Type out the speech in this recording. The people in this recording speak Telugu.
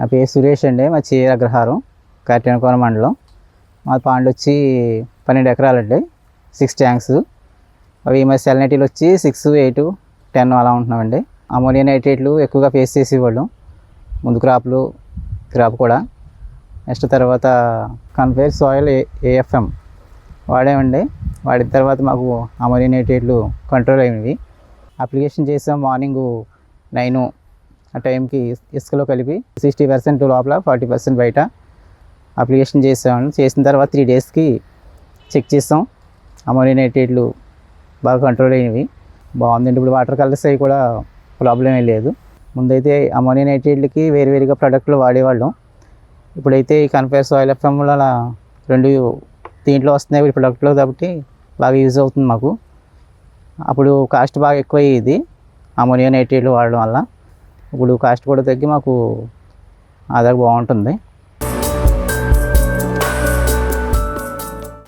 నా పేరు సురేష్ అండి మా చీర అగ్రహారం కట్టినకోన మండలం. మా పాండ్ వచ్చి పన్నెండు ఎకరాలండి సిక్స్ ట్యాంక్స్ అవి మా సెలనైటీలు వచ్చి సిక్స్ ఎయిట్ టెన్ అలా ఉంటున్నామండి. అమోనియా నైట్రేట్లు ఎక్కువగా ఫేస్ చేసేవాళ్ళం ముందు క్రాప్లు క్రాప్ కూడా. నెక్స్ట్ తర్వాత కన్ఫేర్ సాయిల్ ఏఎఫ్ఎం వాడామండి. వాడిన తర్వాత మాకు అమోనియా నైట్రేట్లు కంట్రోల్ అయినవి. అప్లికేషన్ చేసాం మార్నింగ్ నైను ఆ టైంకి ఇసుకలో కలిపి సిక్స్టీ పర్సెంట్ లోపల ఫార్టీ పర్సెంట్ బయట అప్లికేషన్ చేసాం. చేసిన తర్వాత త్రీ డేస్కి చెక్ చేస్తాం అమోనియనేటెడ్లు బాగా కంట్రోల్ అయినవి. బాగుందండి. ఇప్పుడు వాటర్ కలర్స్ అవి కూడా ప్రాబ్లం ఏం లేదు. ముందైతే అమోనియనేటెడ్లకి వేరువేరుగా వేరు వేరుగా ప్రొడక్ట్లు వాడేవాళ్ళం. ఇప్పుడైతే ఈ కన్ఫేర్స్ ఆయిల్ ఎఫ్ఎం అలా రెండు దీంట్లో వస్తున్నాయి ఈ ప్రొడక్ట్లో కాబట్టి బాగా యూజ్ అవుతుంది మాకు. అప్పుడు కాస్ట్ బాగా ఎక్కువ అయ్యేది అమోనియా నైట్రేట్లు వాడడం వల్ల. ఇప్పుడు కాస్ట్ కూడా తగ్గి మాకు ఆదాయం బాగుంటుంది.